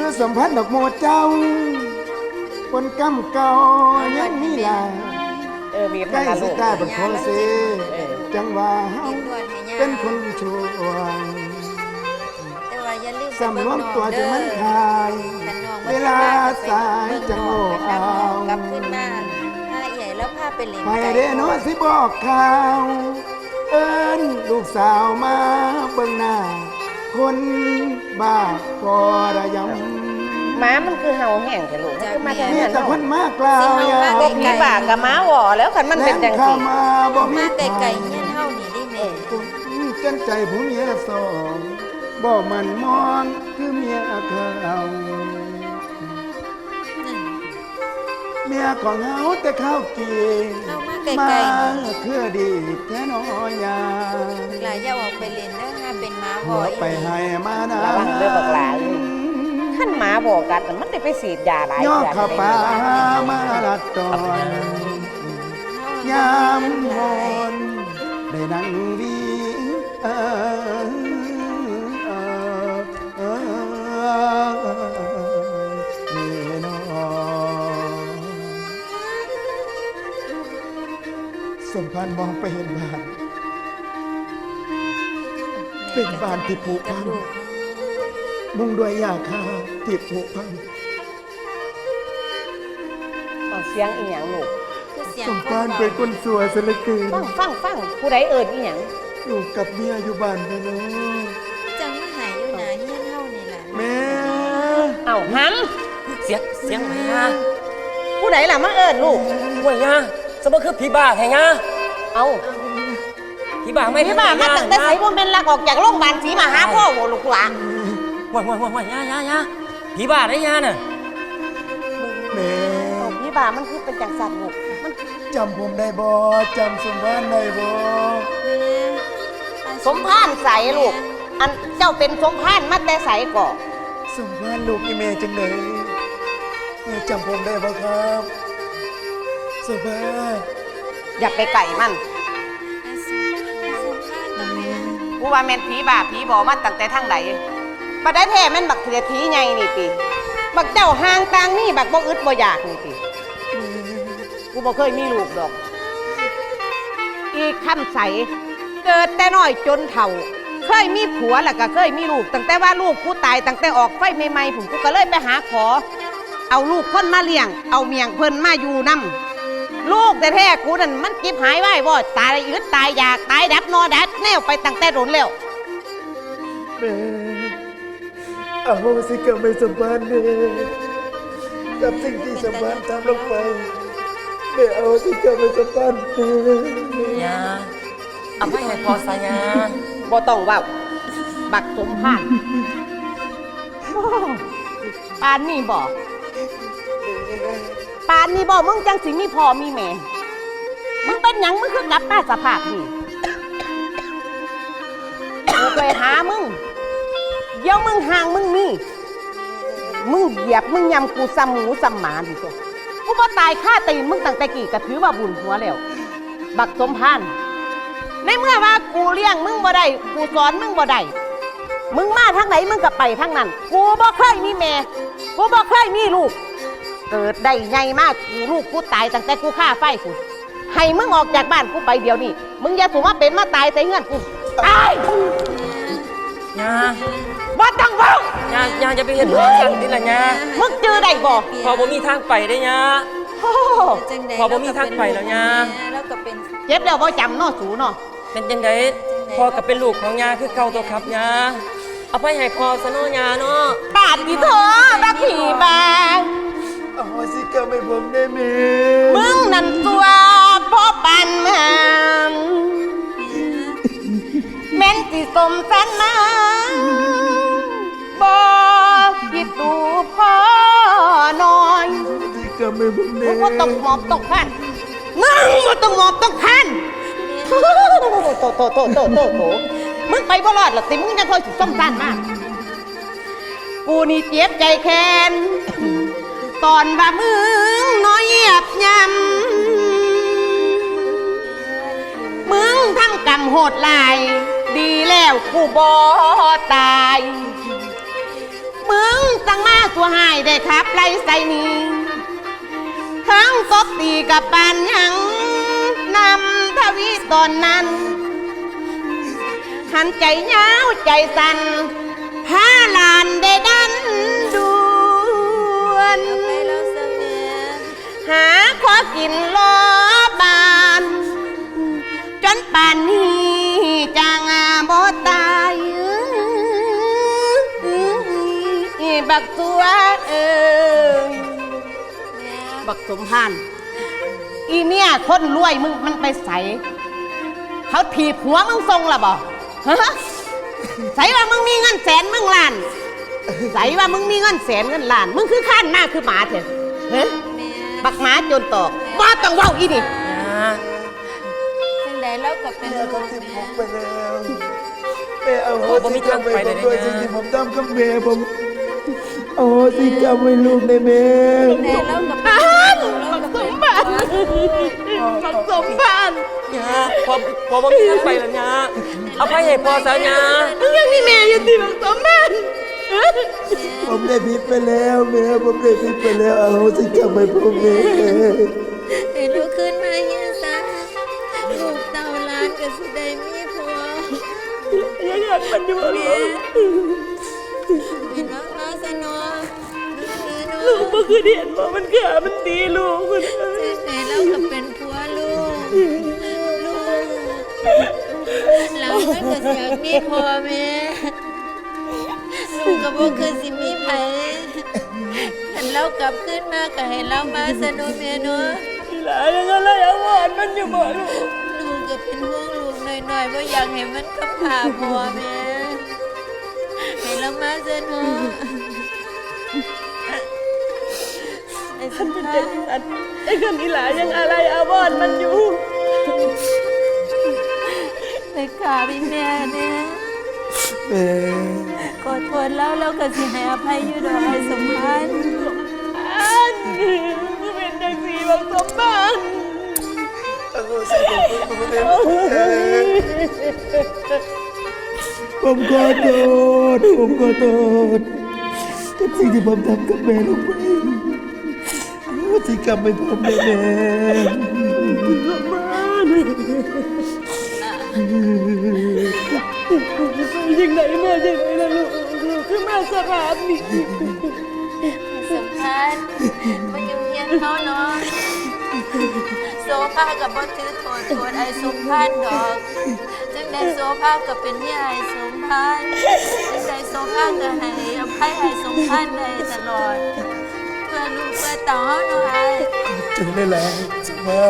คือสัมพันธ์ดอกโมเจ้าคนกำเก่ายังมีหลายเออมีบใกล้มาสิลูกกล้าเป็นของเสเออจังว่าเฮากินด่วนให้ย่าเป็นคนชั่วแต่ว่าอย่าลืมสำรวมตัวจนมันคายคันน้องเวลาสายจังโง่เอากลับขึ้นมาถ้าใหญ่แล้วพาไปเล่นไปเด้อเนาะสิบอกข่าว เอิ้นลูกสาวมาเบิ่งหน้า คนบ้าพอระยำหมามันคือเห่าแห้งแต่ลูกมันคือมาแต่มีเงินแต่คนมากกล่าวอย่าพวกผีบากกับหม้าหวอแล้วคันมันเป็นจังเข้าสิมาบ่มีมาไกลๆเฮียนเฮานี่ได้แม่จนใจผู้เมียสองบ่มันมองคือเมียเขาเมียของเฮาแต่ข้าวกีเข้ามา ไกมาลๆนี่คือดีแท้น้อยยาหลายอย่าออกไปเล่นนะถ้าเป็นหมาบ่หัวอยไปให้มานาระวังเด้อบักหลาเอ้ย ขั้นหมาบอกกัดน่ะมันได้ไปสีดยาหลายย่ออย่างเข้าป่ามาลัดตอนยามโหนได้นั่งวีเออเอ สมพันธ์มองไปเห็นบ้าน เป็นบ้านที่ผุพังมุงด้วยยาคาที่ผุพังเอาเสียงอีหยังลูกคือเสียงสมพานเป็นคนสวยเสยเหลือเกินฟังฟังฟังผู้ใดเอิญอีหยังอยู่กับเมียอยู่บ้านแม่เนาะจังมาหายอยู่หนาเฮียนเฮานี่ล่ะแม่เอ้าหันเสียงเสียงไหนยาผู้ใดล่ะมาเอิญลูกห่วยยาสมมติคือผีบ้าแห่งยา เอาผีบ้าไม่พี่บ้ามาตั้งแต่ไสบ่แม่นลักออกจากโรงพยาบาลศรีมหาโพธิ์บ่ลูกหลานห่วยห่วยห่วยห่วยยายายาผีบ้าได้ยาน่ะแม่เอาพี่บ้ามันคือเป็นจังสันลูกมันจำผมได้บ่จำสมพานได้บ่สมพานใสลูก อันเจ้าเป็นสมพานมาแต่ใสก่อสมพานลูกอีเมจังเลยแม่จำผมได้บ่ครับสมพาน อย่าไปไก่มันกูว่าแม่นผีบาผีบอมาตั้งแต่ทางไหนบัดได้แท้แม่นบักเถือทีไงนี่ติบักเจ้าห่างต่างนี่บักบ่อึดบ่อยากนี่ติกูบ่เคยมีลูกดอก อีกคำใส เกิดแต่น้อยจนเฒ่า เคยมีผัวแล้วก็เคยมีลูก ตั้งแต่ว่าลูกกูตายตั้งแต่ออกไฟใหม่ๆผมกูก็เลยไปหาขอ เอาลูกคนมาเลี้ยง เอาเมียงเพิ่นมาอยู่นํ ลูกแต่แท้ๆกูนั่นมันจิบหายไว้บ่ตายอึดตายอยากตายดับนอดัดแนวไปตั้งแต่โดนแล้ว แม่เอาโหสิกรรมให้สมพานเด้อกับสิ่งที่สมพานทำลงไปแม่เอาสิกรรมให้สมพานเด้อยาเอาไปให้พอสายาบ่ต้องเว้าบักสมพานโอ้ปานนี่บ่ปานนี่บ่มึงจังสิมีพ่อมีแม่ มึงเป็นหยังมึงคือกลับมาสภาพนี่กูไปหามึง เดี๋ยวมึงห่างมึงมี มึงเหยียบมึงยำกูซ้ำหมูซ้ำหมาดิตัวกูบ่ตายฆ่าตีนมึงตั้งแต่กี่กะถือว่าบุญหัวแล้ว บักสมพานในเมื่อว่ากูเลี้ยงมึงบ่ได้กูสอนมึงบ่ได้มึงมาทางไหนมึงก็ไปทางนั้น กูบ่เคยมีแม่ กูบ่เคยมีลูก เกิดได้ไงมากกูลูกกูตายตั้งแต่กูฆ่าไฟกูให้มึงออกจากบ้านกูไปเดี๋ยวนี้มึงอย่าสูมาเป็นมาตายใส่เงื่อนกูตายยาบ่ต้องเว้ายายาจะไปเห็นพอสั่งนี่ละยามึงจือได้บ่พอบ่มีทางไปได้ยาโอ้จังใดพอบ่มีทางไปแล้วย่าแล้วก็เป็นเจ็บแล้วบ่จำเนาะสูเนาะเป็นยังไงพอกับเป็นลูกของยาคือเก่าตัวครับยาเอาไปให้พอซะเนาะยาเนาะปาดดิเถอะบักผีบางเอาโหสิกรรมให้ผมได้แม่มึงนั่นตัวพ่อปันมามแม่นสิสมสันมาบ่คิดดูพ่อน้อยสิกรรมให้ผมมึได้งก็ต้องหมอบต้องพันมึงก็ต้องหมอบต้องพันโตโตโตโตโตโตโตมึงไปบ่รอดหรอกติมึงยังคอยสิส้มสันมาก กูนี่เจ็บใจแค้น ตอนว่ามึงน้อยเหยียบยำมึงทั้งกำโหดลาย ดีแล้วกูบอตาย มึงตั้งมาตัวหายได้ครับไล่ใส่นี้ทั้งตบตีกับปานยังนำทวีตอนนั้น หันใจยาวใจสั่นพาลานได้ดันด่ หาขอกินรอบาน จนป่านนี้จางาบ่ตายบักตัวเอ้ยบักสมพานอีเนี่ยคนรวยมึงมันไปใส เขาถีบหัวมึงทรงละบ่ใสว่ามึงมีเงินแสนมึงล้าน ใสว่ามึงมีเงินแสนเงินล้าน มึงคือข้านหน้าคือหมาเถอะเฮ้ย บักหมาจนตอกว่าต้องเว้าอีนี่ย่าจังใดเราก็เป็นแม่ลูเขากทิ้งผแม่มไปแล้วแม่เอาโหสิกรรมไปผมด้วยสิ่งที่ผมทำกับแม่ผมเอาโหสิกรรมให้ลูกได้แม่แม่เราก็เป็นอ้าวลูกเราบัก็กสเป็นมบัติบักสมบัติย่าพอพอบ่มีเงินไปแล้วย่าเอาไปให้พ่อซะย่ามึงยังมีแม่อยู่ที่บักสมบัติ ผมได้ผิดไปแล้วแม่ผมได้ผิดไปแล้วเอาโหสิกรรมให้ผมแม่ให้ลูกขึ้นมาเฮียซะลูกเต่าหลานก็สิได้มีผัวอย่าอยากมันอยู่แม่ลูกเป็นว่ามาสนอแม่เนาะลูกบ่คือเห็นบ่มันขามันตีลูกมันแม่เราก็เป็นผัวลูกลูกเรามันก็อยากมีพ่อแม่ลู กก็บ่คือสิมีไผคันเรากลับขึ้นมาก็ให้เรามาสนุกแม่เนาะอีหลายังอะไรอาวรมันอยู่บ่ลูกลูกก็เป็นห่วงลูกหน่อยๆว่าอยากให้มันกำพร้าพ่อแม่ให้เรามาสนุกไอ้สันเป็นตาจังซั่นไอ้คนอีหลายังอะไรอาวรมันอยู่ไปขาพี่แม่เนี่ย แม่ขอโทษแล้วเราก็สิให้อภัยอยู่ดอกไอ้สมพันธ์อันคือเป็นจังสีบักสมบัติเอาโหสิกรรมให้ผมได้แม่ผมขอโทษผมขอโทษกับสิ่งที่ผมทำกับแม่ลงไปเอาโหสิกรรมให้ผมได้แม่ยังไงมาจังไงล่ะลูกลูกคือแมาสภาพนี้สมพันธ์มาอยู่เฮียนเขาเนาะโซฟากับบ่ถือโทษโทษไอ้สมพันดอก จังได้โซฟาก็เป็นเมียไอ้สมพันจังได้โซฟาก็ให้อภัยไอ้สมพันได้ตลอด เพื่อลูกเพื่อเต่าเนาะไอ้ถึงได้แล้วสมา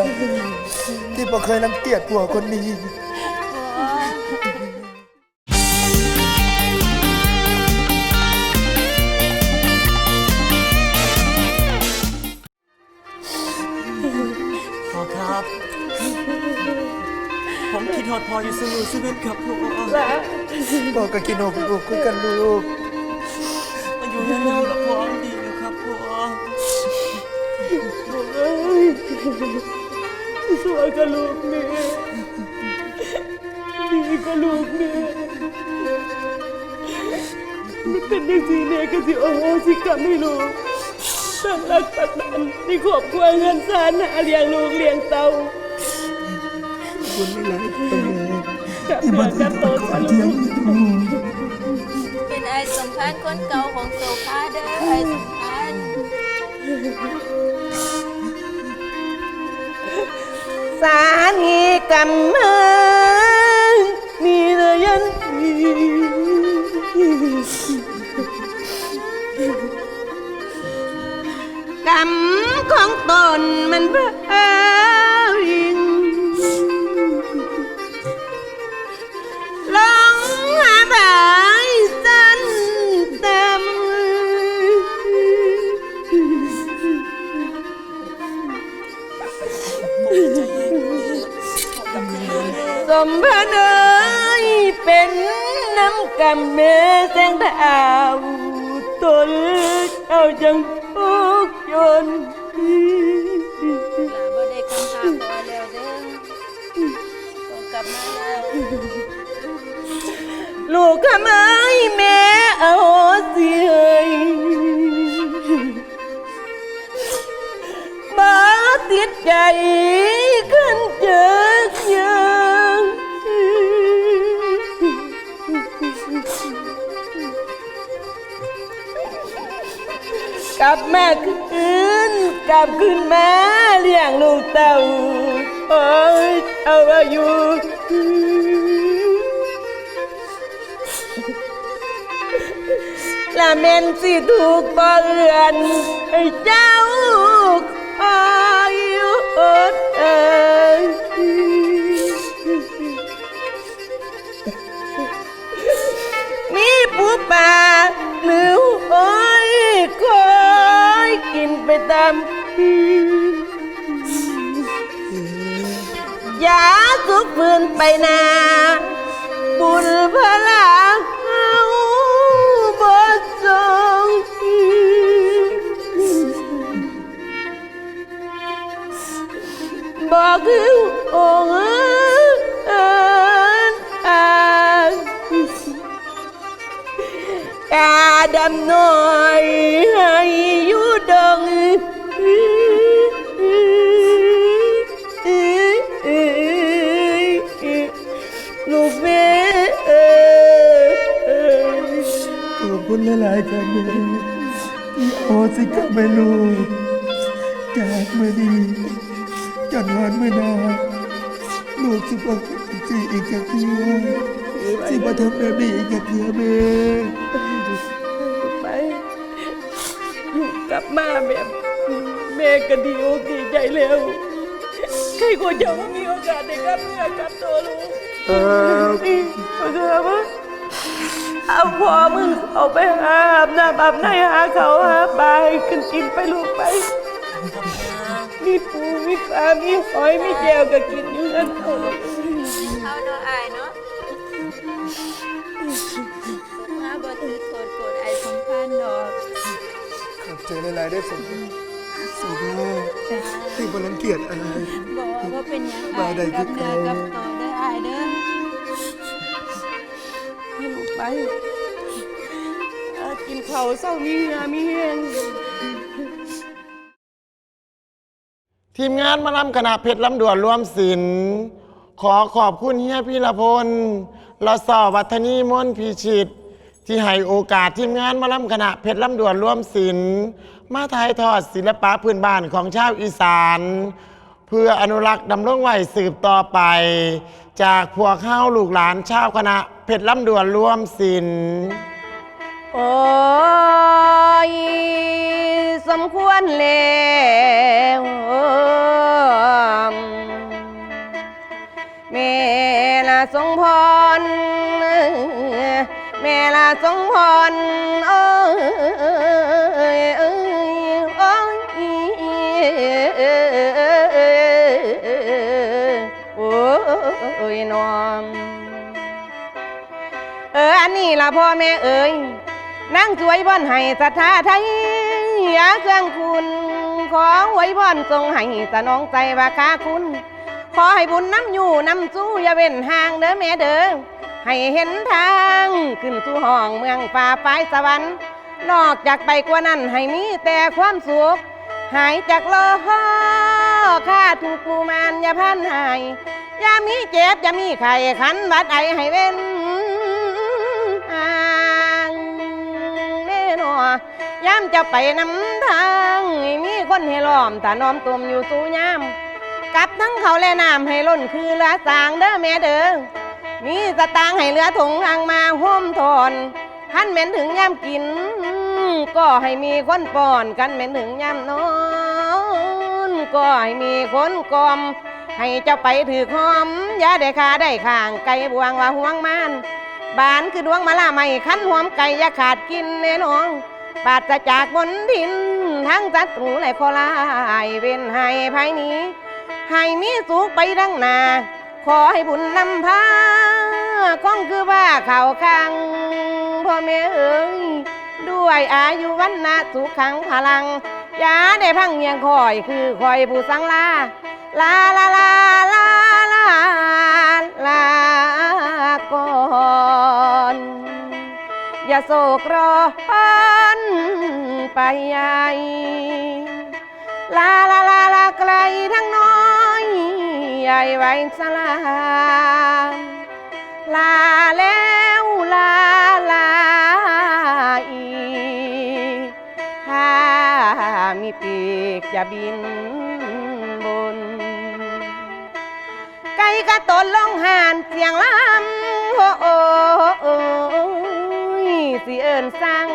ที่ผมเคยรังเกียจผัวคนนี้ พ่ออยู่เสมอเสมอครับพ่อพ่อก็กินนมลูกคุยกันลูกมาอยู่เงาๆแล้วพ่อดีอยู่ครับพ่อสวยกับลูกแม่ดีกับลูกแม่มันเป็นย่างที่แม่ก็สิโอ้โหสิกรรมให้ลูกตั้งรักปักนันในครอบครัวเงินสานหาเลี้ยงลูกเลี้ยงเต้าคุณไม่รักตัว แม่กับที่เหมาอนถึกังบกัโตบก่อซะนลูกเป็นไอ้สมพันคนเก่าของโซฟาเด้อไอ้สมพันสานีกำมือนี่เลยยันกำของตนมันเบ้า สมพระเนยเป็นน้ำกำเมแสงดาวตนเอาจังพกยนลาบ่ได้คำถามพอแล้วเด้อต้อกลับมาแล้วลูกขมายแม่เอาเสียบาติดใจขึ้นเจอ ลับมาคืนกลับคืนมาเลี้ยงลูกเต่าโอ้ยเอาอายุละเมนสิถูกบ่เอือนให้เจ้า ไปนาบุญพลาเฮาบ่ทรงบอกคือองค์อิญอ่านกาดำน้อยให้ำแบบนี้อีกกับเพื่อแม่ไปลูกกลับมาแบบแม่ก็ดีอกดีใจแล้ว ใครควรจะว่ามีโอกาสได้กลับเมื่อกลับตัวลูก เออนี่มันคือว่า เอาพ่อมึงเอาไปหาอาบน้ำอาบในหาเขาหาปลาให้กินกินไปลูกไป มีปูมีปลามีหอยมีแก้วก็กินอยู่นั่นเอาลูกเอาเนาะอายเนาะสมภาพบ่ถือโทษโกรธไอ้สมพานดอกขอบใจหลายๆได้สมสมว่าที่บรังเกียจอะไร บอกว่าเป็นหยังบ่อายได้กับคือเนื้อเขากับตัวเด้ออายเด้อให้ลูก ไปเอากินเขาวเศร้ามีเหงามีแหงทีมงานมาลำคณะเพชรลำดวนรวมศิลป์ขอขอบคุณเฮียพีรพลลสอวัฒนีมนต์พิชิต ที่ให้โอกาสทีมงานมาลำคณะเพชรลำดวนรวมศิลป์มาถ่ายทอดศิลปะพื้นบ้านของชาวอีสาน เพื่ออนุรักษ์ดำรงไว้สืบต่อไป จากพวกเข้าลูกหลานชาวคณะ เพชรลำดวนร่วมศิลป์โอ้ยสมควรแล้วแม่ละทรงพรแม่ละทรงพรโอ้ย ยน้องเอออันนี้ล่ะพ่อแม่เอ๋ยนั่งสวยพ่อนให้ศรัทธาไทยยาเครื่องคุณขอไว้พ่อนทรงให้สนองใจว่าคาคุณ ขอให้บุญน้ำอยู่น้ำสู้อย่าเว้นห่างเด้อแม่เด้อให้เห็นทางขึ้นสู่ห้องเมืองฟ้าปลายสวรรค์ นอกจากไปกว่านั้นให้มีแต่ความสุขหายจากโลหอข้าถูกกูมานอย่าพันหาย อย่ามีเจ็บอย่ามีไข้ขันบัดไอให้เว้นห่างแน่นอยามจะไปนำทางมีคนให้ล้อมถ้าน้อมตุมอยู่สู่ยามกับทั้งเขาและน้ำให้ล้นคือเรือสางเด้อแม่เด้อมีสตางให้เรือถุงทางมาห่มทอนท่านเหม็นถึงยามกิน ก็ให้มีคนป้อนกันเหม็นถึงยามนอน ก็ให้มีคนกลอม ให้เจ้าไปถือหอมอย่าได้ขาได้ข้างไก่บวงว่าห่วงมานบานคือดวงมาลาไม่คันหอมไก่อย่าขาดกินแน่น้อง ปาศจากบนดิน ทั้งศัตรูและขอลายเว้นให้ภายนี้ ให้มีสุขไปดังนาขอให้บุญนำพาคงคือว่าข่าวคังพ่อแม่เอ๋ยด้วยอายุวันนะสุขขังพลังอย่าได้พังเยียงคอยคือคอยผู้สังลา ลาลาลาลาลาลาก่อนอย่าโศกรอนไปใหญ่ลาลาลาลาไกลทั้งน้อยใหญ่ไว้สลามลาแล้วลาลาอีกหาอย่าบิน ตนลงหานเสียงลำโอ้โอ้ยสิเอิญสั่ง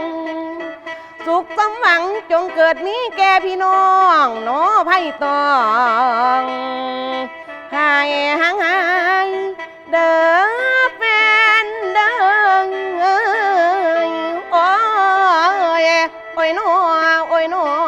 สุขสมหวังจงเกิดมีแก่พี่น้องเน้อไพ่ตองหายห่างหายเด้อแฟนเด้อเอ้ยโอ้ยโอ้ยน้อโอ้ยน้อ